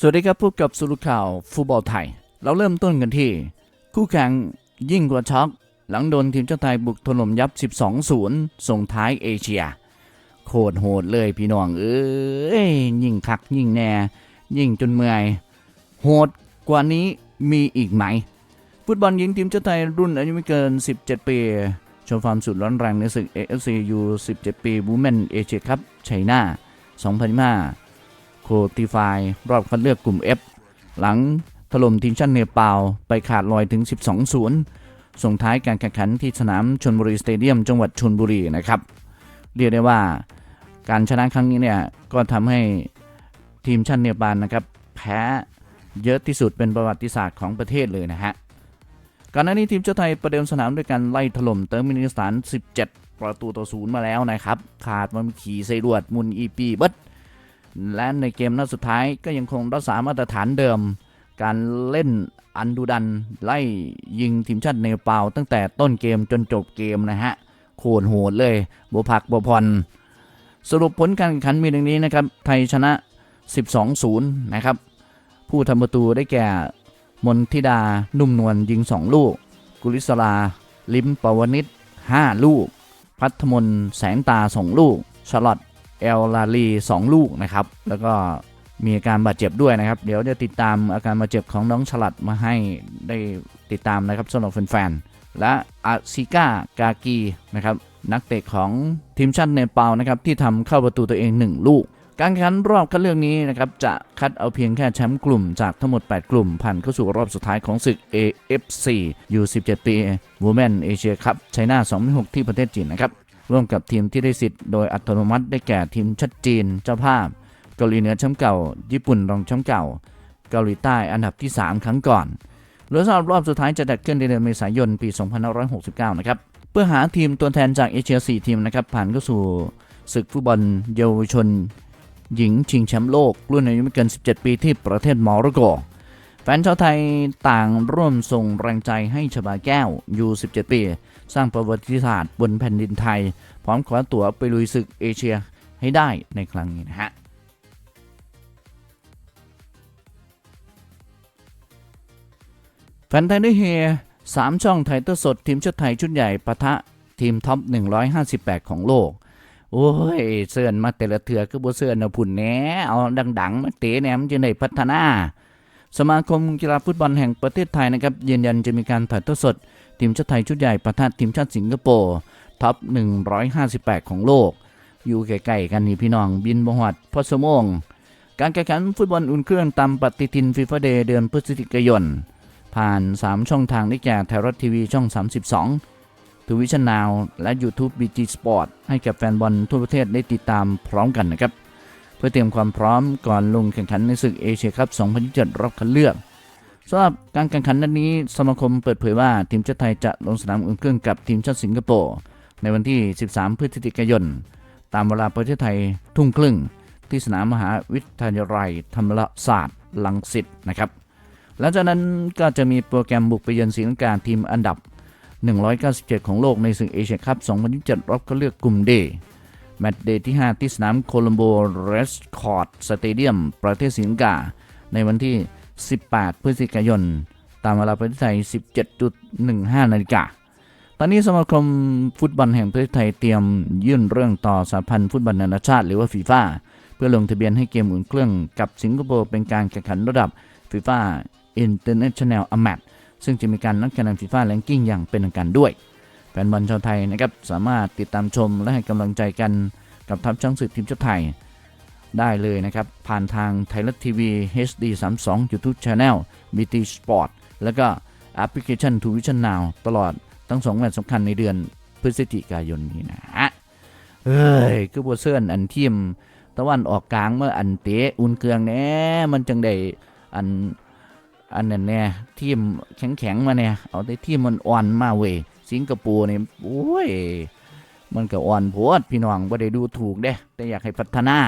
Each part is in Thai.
สวัสดีครับพบกับสรุปข่าวฟุตบอลไทย เราเริ่มต้นกันที่ คู่แข่งยิ่งกว่าช็อกหลังโดนทีมชาติไทยบุกถล่มยับ 12-0 ส่งท้ายเอเชีย โคตรโหดเลยพี่น้อง เอ้ยยิ่งคักยิ่งแน่ ยิ่งจนเมื่อย โหดกว่านี้มีอีกไหม ฟุตบอลหญิงทีมชาติไทยรุ่นอายุไม่เกิน 17 ปีชว์ฟอร์มสุดร้อนแรงในศึก AFC U 17 ปี Women Asia Cup ไชน่า2025 คติฟายรอบคัดเลือกกลุ่ม F หลังถล่มทีมชาติเนปาลไปขาดลอยถึง 12-0 ส่งท้ายการแข่งขันที่สนามชนบุรีสเตเดียมจังหวัดชนบุรีนะครับ เรียกได้ว่าการชนะครั้งนี้เนี่ยก็ทำให้ทีมชาติเนปาลนะครับแพ้เยอะที่สุดเป็นประวัติศาสตร์ของประเทศเลยนะฮะก่อนหน้านี้ทีมชาติไทยประเดิมสนามด้วยการไล่ถล่มเติร์มินิสถาน 17 ประตูต่อศูนย์มาแล้วนะครับ ขาดมันขี่ไซรวดมุนอีปีเบิด และในเกมนัดสุดท้ายก็ยังคงรักษามาตรฐานเดิม การเล่นอันดูดัน ไล่ยิงทีมชาติเนปาลตั้งแต่ต้นเกมจนจบเกมนะฮะโคตรโหดเลยบวผักบวพรสรุปผลการแข่งขันมีดังนี้นะครับ ไทยชนะ 12-0 นะครับ ผู้ทำประตูได้แก่ มนทิดา นุ่มนวลยิง 2 ลูก กุลิศลา ลิมปวนิช5 ลูก พัทมนแสงตา 2 ลูก ชลอต เอลลาลี2ลูกนะครับ แล้วก็มีอาการบาดเจ็บด้วยนะครับ เดี๋ยวจะติดตามอาการบาดเจ็บของน้องฉลัดมาให้ได้ติดตามนะครับสำหรับแฟนๆ และอาซิก้ากากีนะครับนักเตะของทีมชาติเนปาลนะครับที่ทำเข้าประตูตัวเอง 1 ลูก การแข่งขันรอบคัดเลือกนี้นะครับจะคัดเอาเพียงแค่แชมป์กลุ่มจากทั้งหมด 8 กลุ่ม ผ่านเข้าสู่รอบสุดท้ายของศึก AFC U17 ปี Women Asia Cup ไชน่า2006ที่ประเทศจีนนะครับ ร่วมกับทีมที่ได้สิทธิ์โดยอัตโนมัติได้แก่ทีมชัดจีน เจ้าภาพ เกาหลีเหนือแชมป์เก่า ญี่ปุ่นรองแชมป์เก่า เกาหลีใต้อันดับที่ 3 ครั้งก่อนหรือสำหรับรอบสุดท้ายจะจัดขึ้นในเดือนเมษายนปี 2569 นะครับ เพื่อหาทีมตัวแทนจากเอเชีย 4 ทีมนะครับ ผ่านเข้าสู่ศึกฟุตบอลเยาวชน หญิงชิงแชมป์โลก รุ่นอายุไม่เกิน 17 ปีที่ประเทศมอร็อกโก แฟนชาวไทยต่างร่วมส่งแรงใจให้ชบาแก้วอยู่17 ปี สร้างประวัติศาสตร์บนแผ่นดินไทย พร้อมขอตั๋วไปลุยศึกเอเชียให้ได้ในครั้งนี้นะฮะแฟนไทยได้เฮสามช่องไทยตอร์สดทีมชาติไทยชุดใหญ่ปะทะทีมท็อป 158 ของโลก โอ้ยเสื้อนมาแต่ละเถือก็บ่เสื้อนเอาผุ่นแหน่เอาดัง ๆ มาเตะแหนมจะได้พัฒนา สมาคมกีฬาฟุตบอลแห่งประเทศไทยนะครับยืนยันจะมีการถ่ายทอดสด ทีมชาติไทยชุดใหญ่ประทะทีมชาติสิงคโปร์ท็อป 158 ของโลก อยู่ใกล้ๆกันนี่พี่น้องบินบหวัดพอสมงการแข่งขันฟุตบอลอุ่นเครื่องตามปฏิทินฟีฟ่าเดย์เดือนพฤศจิกายน ผ่าน 3 ช่องทางได้แก่ไทยรัฐทีวีช่อง 32ทูวิชั่นนาวและ YouTube BG Sport ให้กับแฟนบอลทั่วประเทศได้ติดตามพร้อมกันนะครับ เพื่อเตรียมความพร้อมก่อนลงแข่งขันในศึกเอเชียคัพ 2027 รอบคัดเลือก สำหรับการแข่งขันนัดนี้สมาคมเปิดเผยว่าทีมชาติไทยจะลงสนามอุ่นเครื่องกับทีมชาติสิงคโปร์ในวันที่ 13 พฤศจิกายน ตามเวลาประเทศไทยทุ่มครึ่ง ที่สนามมหาวิทยาลัยธรรมศาสตร์ลังสิตนะครับหลังจากนั้นก็จะมีโปรแกรมบุกไปเยือนศรีลังกาทีมอันดับ 197 ของโลกในศึกเอเชียคัพ 2027 รอบคัดเลือกกลุ่มเดแมตช์เดย์ที่ 5 ที่สนามโคลัมโบเรสคอร์ดสเตเดียม ประเทศศรีลังกา ในวันที่ 18 พฤศจิกายน ตามเวลาประเทศไทย 17.15 นาฬิกา ตอนนี้สมาคมฟุตบอลแห่งประเทศไทยเตรียมยื่นเรื่องต่อสหพันธ์ฟุตบอลนานาชาติหรือว่าฟีฟ่าเพื่อลงทะเบียนให้เกมอุ่นเครื่องกับสิงคโปร์เป็นการแข่งขันระดับฟีฟ่า International a m a t ซึ่งจะมีการนัดคะแนนฟีฟ่าแรงกิ้งอย่างเป็นทางการด้วย แฟนบอลชาวไทยนะครับสามารถติดตามชมและให้กำลังใจกันกับทัพช้างศึกทีมชาติไทย ได้เลยนะครับ ผ่านทางไทยรัฐทีวี HD 32 YouTube Channel BT Sport แล้วก็แอปพลิเคชัน t ูวิชั่น Now ตลอดทั้งสองแมตช์สำคัญในเดือนพฤศจิกายนนี้นะฮะเฮ้ยคือบัวเสื้อนอันทีมตะวันออกกลางเมื่ออันเตะอุ่นเครื่องแน่มันจังได้อันอันนั้นเนี่ยทีมแข็งๆมาเนี่ยเอาแต่ทีมมันอ่อนมาเวยสิงคโปร์เนี่ยโอ้ยมันก็อ่อนโพดพี่น้องบ่ได้ดูถูกเด้ แต่อยากให้พัฒนา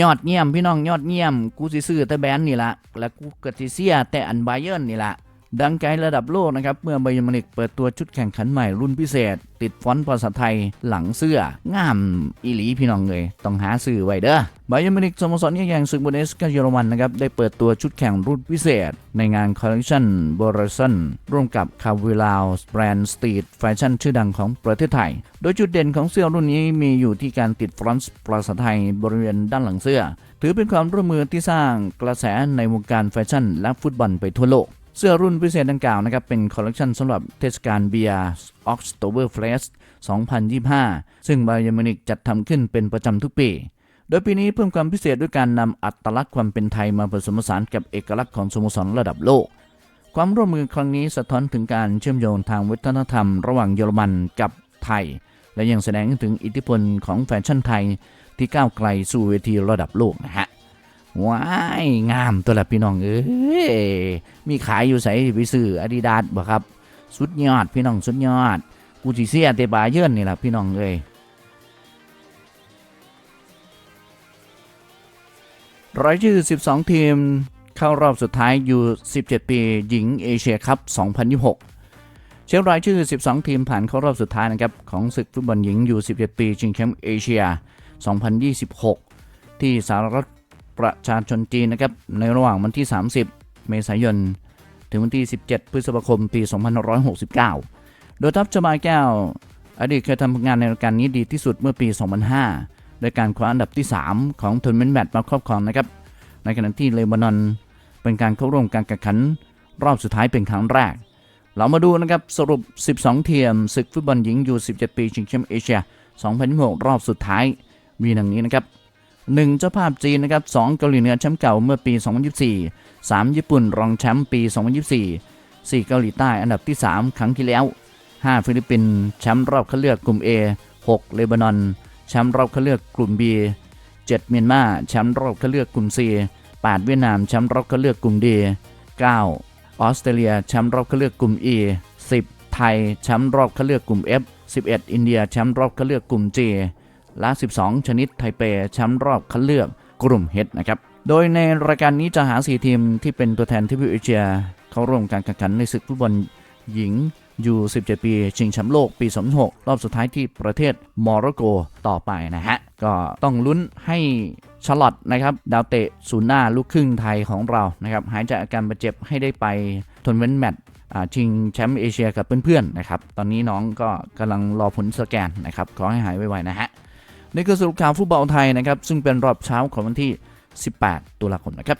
ยอดเยี่ยมพี่น้องยอดเยี่ยม กูสิซื้อแต่แบรนด์นี่ละแล้วกูก็สิเสียแต่อันไบเยร์นนี่ละ ดังไกลระดับโลกนะครับ เมื่อไบยร์นมิวนิกเปิดตัวชุดแข่งขันใหม่รุ่นพิเศษ ติดฟอนต์ภาษาไทยหลังเสื้องามอีหลีพี่น้องเลยต้องหาซื้อไว้เด้อไบยร์นมิวนิกสโมสรแห่งศึกบุนเดสกาเยอรมันนะครับ ได้เปิดตัวชุดแข่งรุ่นพิเศษ ในงานคอลเลคชันบร s ันร่วมกับคาวิลาวแบรนด์สตรีทแฟชั่นชื่อดังของประเทศไทย โดยจุดเด่นของเสื้อรุ่นนี้มีอยู่ที่การติดฟอนต์ภาษาไทยบริเวณด้านหลังเสื้อ ถือเป็นความร่วมมือที่สร้างกระแสในวงการแฟชั่นและฟุตบอลไปทั่วโลก เสื้อรุ่นพิเศษดังกล่าวนะครับ เป็นคอลเลกชันสำหรับเทศกาลเบียร์ออกสโตเวอร์เฟส2025 ซึ่งบายอร์มินิกจัดทำขึ้นเป็นประจำทุกปี โดยปีนี้เพิ่มความพิเศษด้วยการนำอัตลักษณ์ความเป็นไทยมาผสมผสานกับเอกลักษณ์ของสโมสรระดับโลก ความร่วมมือครั้งนี้สะท้อนถึงการเชื่อมโยงทางวัฒนธรรม ระหว่างเยอรมันกับไทย และยังแสดงถึงอิทธิพลของแฟชั่นไทยที่ก้าวไกลสู่เวทีระดับโลกนะฮะ ว้ายงามตัวละพี่น้องเอ้ยมีขายอยู่ใส่ไปซื้ออาดิดาสบ่ครับ สุดยอดพี่น้องสุดยอด กูสิเสียแต่บาเยิร์นนี่แหละพี่น้องเอ้ยรายชื่อ12 ทีม เข้ารอบสุดท้ายอยู่ 17 ปีหญิงเอเชียคัพ2026 เชียงรายชื่อ 12 ทีมผ่านเข้ารอบสุดท้ายนะครับ ของศึกฟุตบอลหญิงอยู่ 17 ปีชิงแชมป์เอเชีย 2026 ที่สหรัฐ ประชาชนจีนนะครับในระหว่างวันที่ 30 เมษายน ถึงวันที่ 17 พฤษภาคม ปี 2569 โดยทัพชบาแก้ว อดีตเคยทำงานในรายการนี้ดีที่สุดเมื่อปี 2005 โดยการคว้าอันดับที่ 3 ของทัวร์นาเมนต์แมตช์มาครอบครองนะครับ ในขณะที่เลบานอนเป็นการเข้าร่วมการแข่งขันรอบสุดท้ายเป็นครั้งแรก เรามาดูนะครับสรุป 12 เทียมศึกฟุตบอลหญิงยู17 ปีชิงแชมป์เอเชีย 2026 รอบสุดท้ายมีดังนี้นะครับ 1 เจ้าภาพจีนนะครับ2เกาหลีเหนือแชมป์เก่าเมื่อปี 2024 3 ญี่ปุ่นรองแชมป์ปี 2024 4 เกาหลีใต้อันดับที่ 3 ครั้งที่แล้ว 5 ฟิลิปปินส์แชมป์รอบคัดเลือกกลุ่ม A 6 เลบานอนแชมป์รอบคัดเลือกกลุ่ม B 7 เมียนมาแชมป์รอบคัดเลือกกลุ่ม C 8 เวียดนามแชมป์รอบคัดเลือกกลุ่ม D 9 ออสเตรเลียแชมป์รอบคัดเลือกกลุ่ม E 10 ไทยแชมป์รอบคัดเลือกกลุ่ม F 11 อินเดียแชมป์รอบคัดเลือกกลุ่ม G และ 12 ชนิดไทเปแชมป์รอบคัดเลือกกลุ่ม H นะครับ โดยในรายการนี้จะหา 4 ทีมที่เป็นตัวแทนทวีปเอเชีย เข้าร่วมการแข่งขันในศึกฟุตบอลหญิงอยู่17 ปี ชิงแชมป์โลกปี 2006 รอบสุดท้ายที่ประเทศโมร็อกโกต่อไปนะฮะ ก็ต้องลุ้นให้ชลอตนะครับ ดาวเตะศูนย์หน้าลูกครึ่งไทยของเรานะครับ หายจากอาการบาดเจ็บให้ได้ไปทัวร์นาเมนต์แมตช์ชิงแชมป์เอเชียกับเพื่อนๆนะครับ ตอนนี้น้องก็กำลังรอผลสแกนนะครับ ขอให้หายไวๆนะฮะ นี่คือสรุปข่าวฟุตบอลไทยนะครับซึ่งเป็นรอบเช้าของวันที่ 18 ตุลาคมนะครับ